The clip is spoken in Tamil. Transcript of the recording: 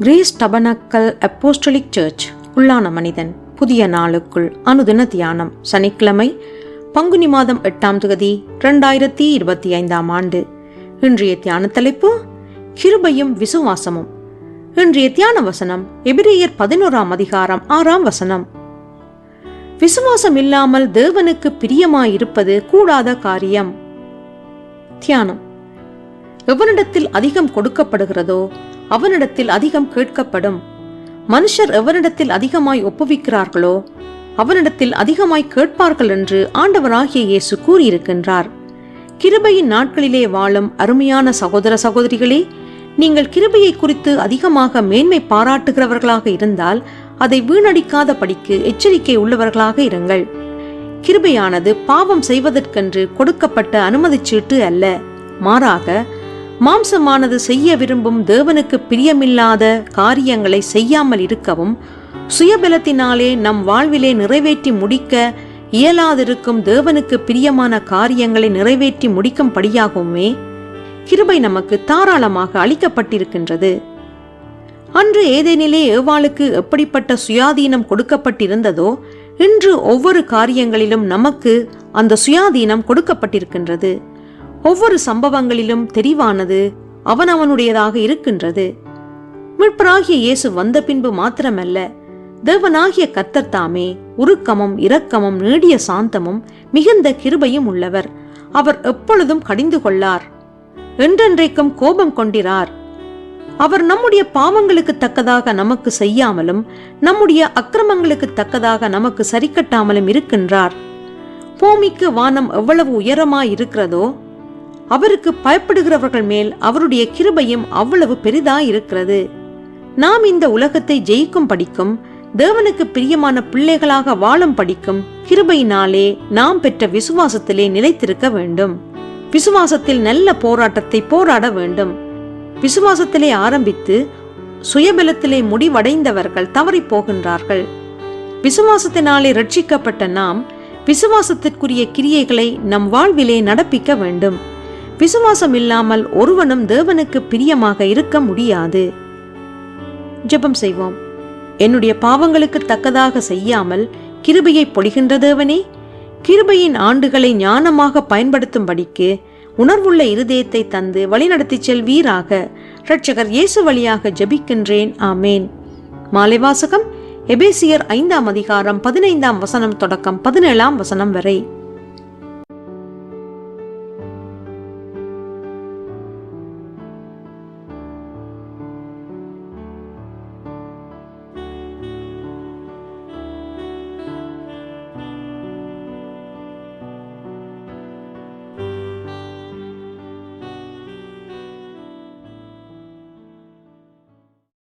கிரேஸ் டபனக்கல் அப்போஸ்டலிக் சர்ச் உள்ளான மனிதன் புதிய நாளுக்குள் அனுதின தியானம் சனிக்கிழமை பங்குனி மாதம் எட்டாம் தொகுதி இரண்டாயிரத்தி இருபத்தி ஐந்தாம் ஆண்டு. இன்றைய தியான தலைப்பு கிருபையும் விசுவாசமும். இன்றைய தியான வசனம் எபிரேயர் பதினோராம் அதிகாரம் ஆறாம் வசனம். விசுவாசம் இல்லாமல் தேவனுக்கு பிரியமாயிருப்பது கூடாத காரியம். தியானம். எவனிடத்தில் அதிகம் கொடுக்கப்படுகிறதோ அவனிடத்தில் அதிகம் கேட்கப்படும். மனுஷர் எவனிடத்தில் அதிகமாய் ஒப்புவிக்கிறார்களோ அவனிடத்தில் அதிகமாய் கேட்பார்கள் என்று ஆண்டவராகிய இயேசு கூறியிருக்கின்றார். கிருபையின் நாட்களிலே வாழும் அருமையான சகோதர சகோதரிகளே நீங்கள் கிருபையை குறித்து அதிகமாக மேன்மை பாராட்டுகிறவர்களாக இருந்தால் அதை வீணடிக்காத படிக்கு எச்சரிக்கை உள்ளவர்களாக இருங்கள். கிருபையானது பாவம் செய்வதற்கென்று கொடுக்கப்பட்ட அனுமதி சீட்டு அல்ல மாறாக மாம்சமானது செய்ய விரும்பும் தேவனுக்கு பிரியமில்லாத காரியங்களை செய்யாமல் இருக்கவும் சுயபலத்தினாலே நம் வாழ்விலே நிறைவேற்றி முடிக்க இயலாதிருக்கும் தேவனுக்கு பிரியமான காரியங்களை நிறைவேற்றி முடிக்கும்படியாகவுமே கிருபை நமக்கு தாராளமாக அளிக்கப்பட்டிருக்கின்றது. அன்று ஏதேனிலே ஏவாளுக்கு எப்படிப்பட்ட சுயாதீனம் கொடுக்கப்பட்டிருந்ததோ இன்று ஒவ்வொரு காரியங்களிலும் நமக்கு அந்த சுயாதீனம் கொடுக்கப்பட்டிருக்கின்றது. ஒவ்வொரு சம்பவங்களிலும் தெரிவானது அவன் அவனுடையதாக இருக்கின்றது. மீட்பராகிய இயேசு வந்த பின்பு மாத்திரமல்ல தேவனாகிய கர்த்தர் தாமே உருக்கமும் இரக்கமும் நீடிய சாந்தமும் மிகுந்த கிருபையும் உள்ளவர். அவர் எப்பொழுதும் கடிந்து கொள்ளார் என்றென்றைக்கும் கோபம் கொண்டிரார். அவர் நம்முடைய பாவங்களுக்கு தக்கதாக நமக்கு செய்யாமலும் நம்முடைய அக்கிரமங்களுக்கு தக்கதாக நமக்கு சரிக்கட்டாமலும் இருக்கின்றார். பூமிக்கு வானம் எவ்வளவு உயரமாய் இருக்கிறதோ அவருக்கு பயப்படுகிறவர்கள் மேல் அவருடைய கிருபையும் அவ்வளவு பெரிதா இருக்கிறது நாம் இந்த உலகத்தை ஜெயிக்கும் படிக்கும் தேவனுக்கு பிரியமான பிள்ளைகளாக வாழும் படிக்கும் கிருபையினாலே நாம் பெற்ற விசுவாசத்திலே நிலைத்திருக்க வேண்டும். விசுவாசத்தில் நல்ல போராட்டத்தை போராட வேண்டும். விசுவாசத்திலே ஆரம்பித்து சுயபலத்திலே முடிவடைந்தவர்கள் தவறி போகின்றார்கள். விசுவாசத்தினாலே ரட்சிக்கப்பட்ட நாம் விசுவாசத்திற்குரிய கிரியைகளை நம் வாழ்விலே நடப்பிக்க வேண்டும். விசுவாசம் இல்லாமல் ஒருவனும் தேவனுக்கு பிரியமாக இருக்க முடியாது. ஜெபம் செய்வோம். என்னுடைய பாவங்களுக்கு தக்கதாக செய்யாமல் கிருபையை பொழிகின்ற தேவனே கிருபையின் ஆண்டுகளை ஞானமாக பயன்படுத்தும்படிக்கு உணர்வுள்ள இருதயத்தை தந்து வழிநடத்தி செல்வீராக. இரட்சகர் இயேசு வழியாக ஜெபிக்கின்றேன். ஆமேன். மாலைவாசகம் எபேசியர் ஐந்தாம் அதிகாரம் பதினைந்தாம் வசனம் தொடக்கம் பதினேழாம் வசனம் வரை.